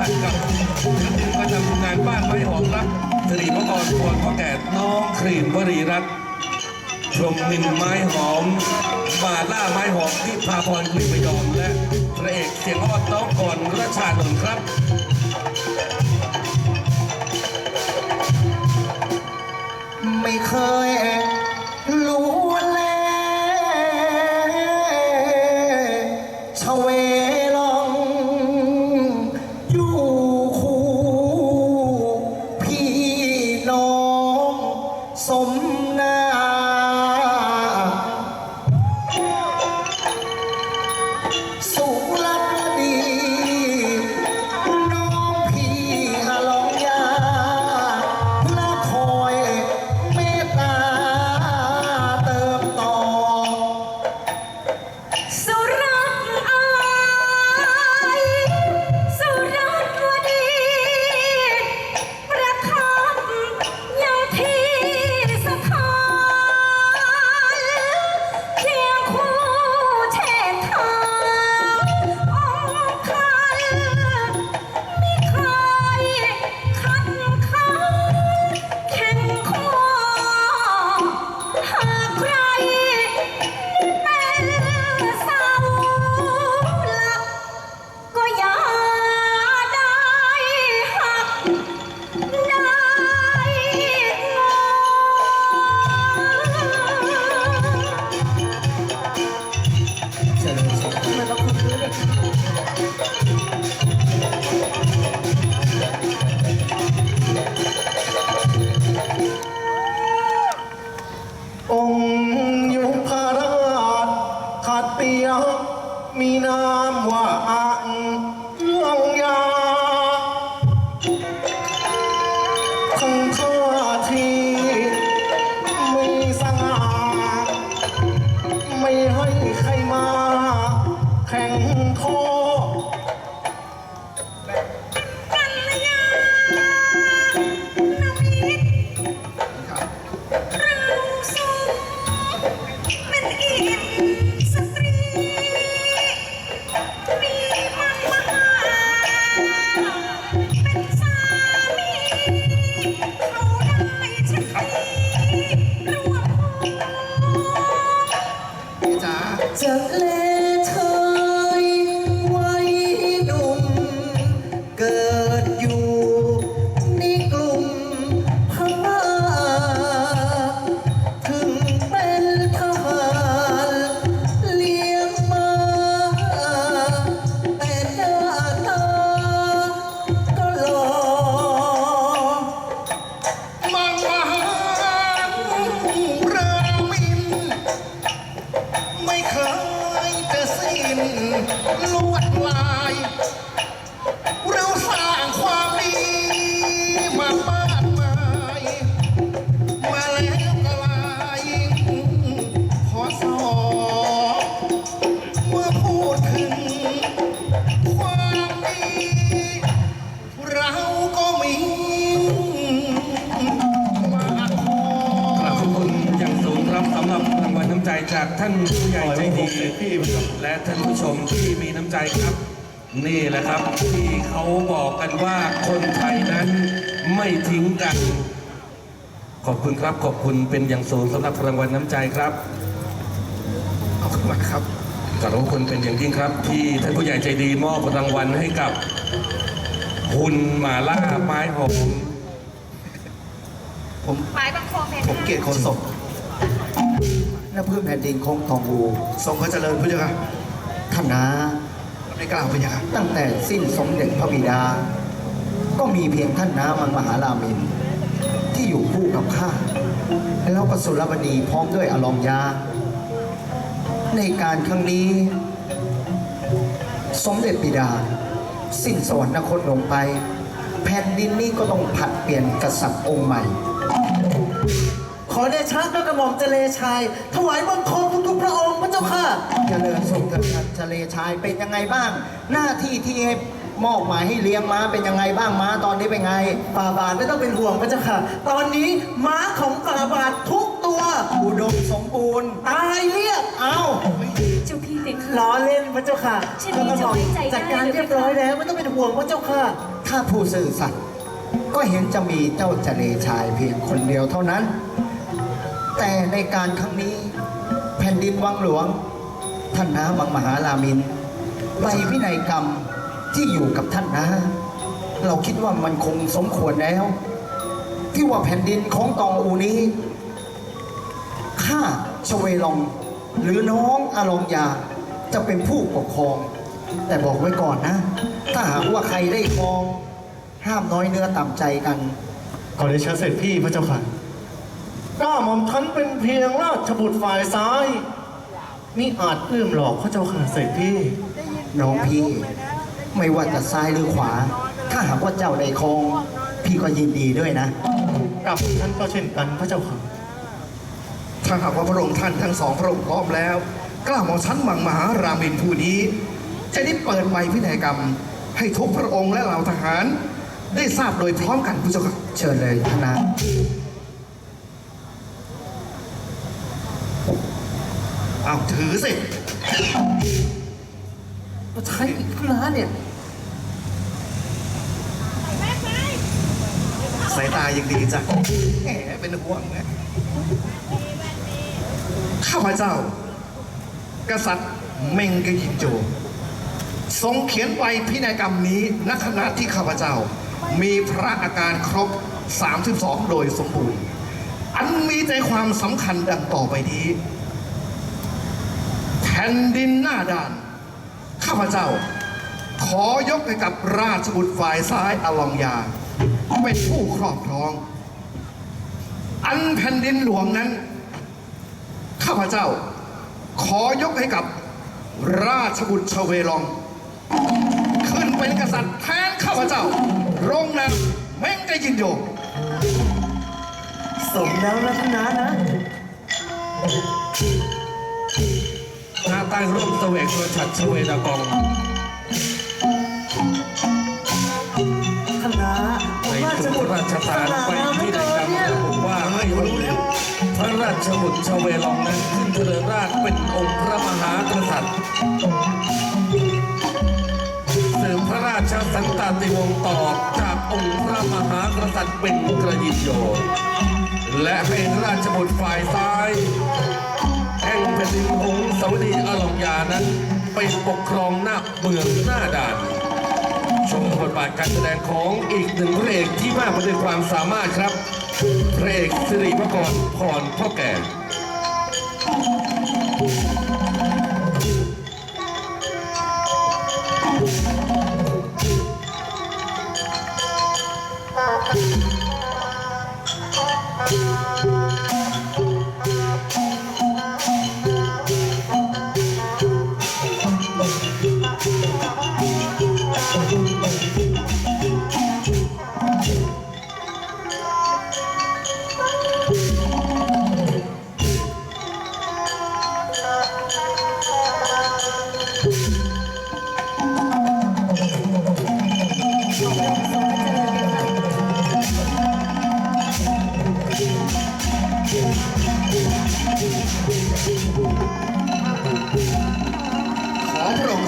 ผัดกับประจำงานบ้านไม้หอมรักสิริพกรพรพ่อแก่น้องครีมวรีรัตน์ชมนินไม้หอมมาล่าไม้หอมที่พาพรกลิ่นมยอมและพระเอกเสียงอ้อนน้องก่อนรัชชานนครับไม่เคย จ๋าจะเลเท่านผู้ใหญ่ใจดีและท่านผู้ชมที่มีน้ำใจครับ นี่แหละครับที่เขาบอกกันว่าคนไทยนั้นไม่ทิ้งกัน ขอบคุณครับขอบคุณเป็นอย่างสูงสำหรับรางวัลน้ำใจครับขอบคุณมากครับขอบคุณเป็นอย่างยิ่งครับ ที่ท่านผู้ใหญ่ใจดีมอบรางวัลให้กับหุ่นหมาล่าไม้หอมผมหมายบังคมเพคะผมเกียรติโคศ กน้าพื้นแผ่นดินคงทองอูทรงพระเจริญพระเจ้าค่ะท่านนะไม่กล่าวพระเจ้าค่ะตั้งแต่สิ้นสมเด็จพระบิดา ก็มีเพียงท่านน้ามันมหารามิน ที่อยู่คู่กับข้าแล้วก็สุรบดีพร้อมด้วยอลองยา ในการครั้งนี้ สมเด็จบิดา สิ้นสวรรคตลงไป แผ่นดินนี้ก็ต้องผัดเปลี่ยนกษัตริย์องค์ใหม่ ขอเดชะด้วยกระหม่อมเจเลชัยถวายบังคมทุกๆพระองค์พระเจ้าค่ะ เจริญทรงเถิดครับทะเลชายเป็นยังไงบ้าง หน้าที่ที่ให้มอบหมายให้เลี้ยงม้าเป็นยังไงบ้างม้าตอนนี้เป็นไงฝ่าบาทไม่ต้องเป็นห่วงพระเจ้าค่ะ ตอนนี้ม้าของฝ่าบาททุกตัวอุดมสมบูรณ์ ตายเรียบเอ้าเจ้าพี่เพคะล้อเล่นพระเจ้าค่ะฉันนี่กระหม่อมจะไว้ใจได้ จัดการเรียบร้อยแล้วไม่ต้องเป็นห่วงพระเจ้าค่ะขถ้าผู้สื่อสัตย์ก็เห็นจะมีเจ้าเจเลชายเพียงคนเดียวเท่านั้น แต่ในการครั้งนี้ แผ่นดินวังหลวง ท่านน้าวังมหาลามินใบพินัยกรรมที่อยู่กับท่านนาเราคิดว่ามันคงสมควรแล้ว ที่ว่าแผ่นดินของตองอูนี้ข้าชเวลอง หรือน้องอลองยาจะเป็นผู้ปกครอง แต่บอกไว้ก่อนนะ ถ้าหากว่าใครได้ครอง ห้ามน้อยเนื้อต่ำใจกัน ขอเดชะเสร็จพี่พระเจ้าค่ะ ก้าหม่อมฉันเป็นเพียงราชบุตรฝ่ายซ้ายมิอาจเอื้อมหลอกพระเจ้าค่ะเสร็จพี่ น้องพี่ ไม่ว่าจะซ้ายหรือขวา ถ้าหากว่าเจ้าได้คง พี่ก็ยินดีด้วยนะ กับฉันก็เช่นกันพระเจ้าค่ะ ถ้าหากว่าพระองค์ท่านทั้งสองพระองค์พร้อมแล้ว กล้าหมอชั้นมังมหารามินผู้นี้ จะได้เปิดใบพินัยกรรม ให้ทุกพระองค์และเหล่าทหาร ได้ทราบโดยพร้อมกันพระเจ้าค่ะ เชิญเลยท่านนะ อาถือสิใช้ท่านนะเนี่ยสายตายังดีจ้ะแหมเป็นห่วงนะข้าพเจ้า กษัตริย์เมงกยินโจทรงเขียนใบพินัยกรรมนี้ณขณะที่ข้าพเจ้า มีพระอาการครบ 32 โดยสมบูรณ์ อันมีใจความสำคัญดังต่อไปนี้แผ่นดินหน้าด่าน ข้าพเจ้า ขอยกให้กับราชบุตรฝ่ายซ้ายอลองยา เป็นผู้ครอบครอง อันแผ่นดินหลวงนั้น ข้าพเจ้า ขอยกให้กับราชบุตรชเวลอง ขึ้นเป็นกษัตริย์แทนข้าพเจ้า รงนามเม่งกยินโยสมแล้วนะท่านนะนะ หน้าใต้ร่มเสวกประชัดชเวดากองท่านนะในทุกราชทานไปที่ได้กำระบุว่าให้รู้พระราชบุตรชเวลองนั้นขึ้นเถริญราชเป็นองค์พระมหากษัตริย์สืบพระราชสันตติวงศ์ต่อจากองค์พระมหากษัตริย์เป็นกระยิบโยและให้ราชบุตรฝ่ายซ้าย แห่งแผ่นดินองสวดีอลองยานั้นไปปกครองหน้าเมืองหน้าด่านชมบทบาทการแสดงของอีกหนึ่งพระเอกที่มากไปด้วยความสามารถครับพระเอกสิริพกรพรพ่อแก่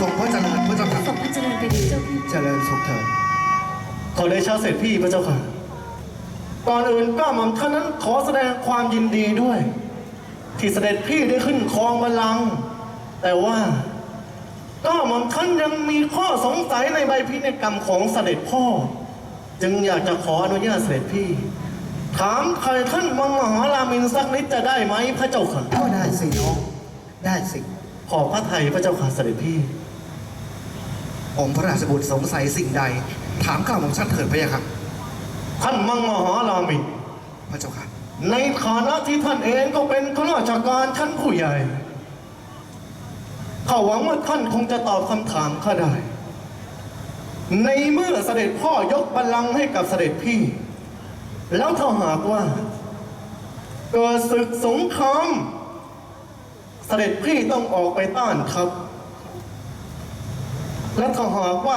ทรงพระเจริญพระเจ้าค่ะสมพระเจริญเป็นเจ้าพี่เจริญสุขเถิดขอเดชะเสร็จพี่พระเจ้าค่ะก่อนอื่นก้าหม่อมท่านนั้นขอแสดงความยินดีด้วย ที่เสด็จพี่ได้ขึ้นครองบัลลังก์แต่ว่าก้าหม่อมท่านยังมีข้อสงสัยในใบพินัยกรรมของเสด็จพ่อ จึงอยากจะขออนุญาตเสด็จพี่ ถามใครท่านมังมหารามินสักนิดจะได้ไหมพระเจ้าค่ะก็ได้สิน้องได้สิขอพระไทยพระเจ้าค่ะเสด็จพี่ องค์พระราชบุตรสงสัยสิ่งใด ถามข้าของฉันเถิดพระยะค่ะท่านมังมหารามินพระเจ้าค่ะ ในฐานะที่ท่านเองก็เป็นข้าราชการชั้นผู้ใหญ่ข้าหวังว่าท่านคงจะตอบคำถามข้าได้ ในเมื่อเสด็จพ่อยกบัลลังก์ให้กับเสด็จพี่ แล้วถ้าหากว่าเกิดศึกสงครามเสด็จพี่ต้องออกไปต้านครับ และถ้าหากว่า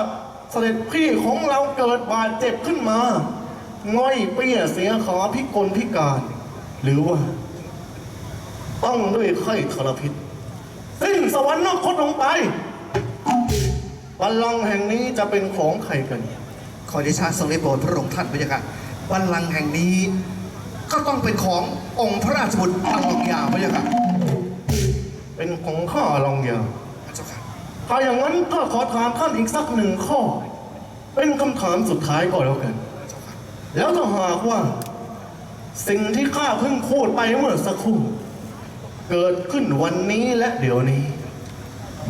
เสด็จพี่ของเราเกิดบาดเจ็บขึ้นมา ง่อยเปี้ยเสียขาพิกลพิการ หรือว่า ต้องด้วยไข้ทรพิษสิ้นสวรรค์นคตลงไปบัลลังก์แห่งนี้จะเป็นของใครกันขอเดชะทรงได้โปรดพระองค์ท่านพระเจ้าค่ะบัลลังก์แห่งนี้ ก็ต้องเป็นขององค์พระราชบุตรอลองยาพระเจ้าค่ะเป็นของข้าลองยาพระเจ้าค่ะ ถ้าอย่างนั้นก็ขอถามท่านอีกสักหนึ่งข้อ เป็นคำถามสุดท้ายก่อนแล้วกัน แล้วถ้าหากว่า สิ่งที่ข้าเพิ่งพูดไปเมื่อสักครู่ เกิดขึ้นวันนี้และเดี๋ยวนี้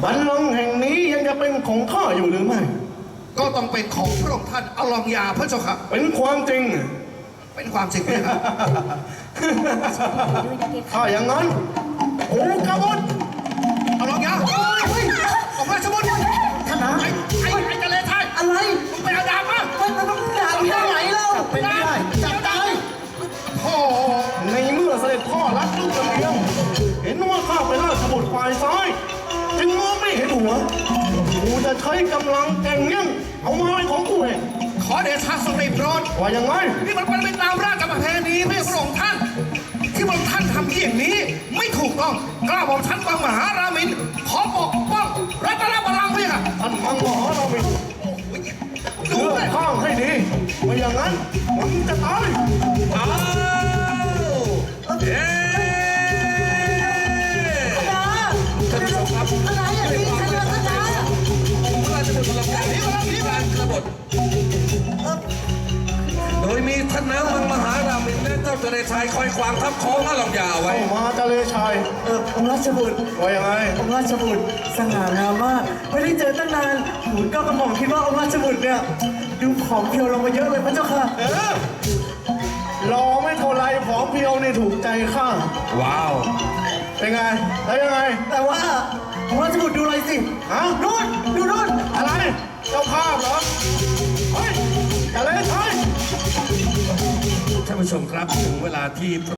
บัลลังก์แห่งนี้ยังจะเป็นของข้าอยู่หรือไม่ ก็ต้องเป็นของพระองค์ท่านอลองยาพระเจ้าค่ะ เป็นความจริง เป็นความจริงพระเจ้าค่ะถ้าอย่างนั้นโอ้กบฏ จะใช้กำลังแก่งยิ่งเอามาเป็นของกูเองขอเดชะทรงได้โปรดว่ายังไงนี่มันเป็นไปตามราชประเพณีพระพระองค์ท่าน ที่พระองค์ท่านทำอย่างนี้ ไม่ถูกต้องกล้าบอกท่านวังมหารามิน ขอปกป้องรัตนบัลลังก์พี่ค่ะท่านมังมหาเราไปดูเลือเลยข้างให้ดีไม่อย่างนั้นมึงจะตาย มินและเจ้าเจเรชัยคอยขวางทับคองอลองยาไว้ เข้ามาทะเลชัยเออองค์ราชบุตรว่ายังไง องค์ราชบุตรสง่างามมากไม่ได้เจอตั้งนานหูก็กระหม่อมคิดว่าองค์ราชบุตรเนี่ยดูผอมเพรียวลงมาเยอะเลยพระเจ้าค่ะ เออรอไม่เท่าไรผอมเพรียวนี่ถูกใจข้าว้าว เป็นไง แล้วยังไง แต่ว่าองค์ราชบุตรดูอะไรสิฮะ นู่นดูนู่นอะไร เจ้าภาพเหรอ เฮ้ยทะเลชัย ท่านผู้ชมครับถึงเวลาที่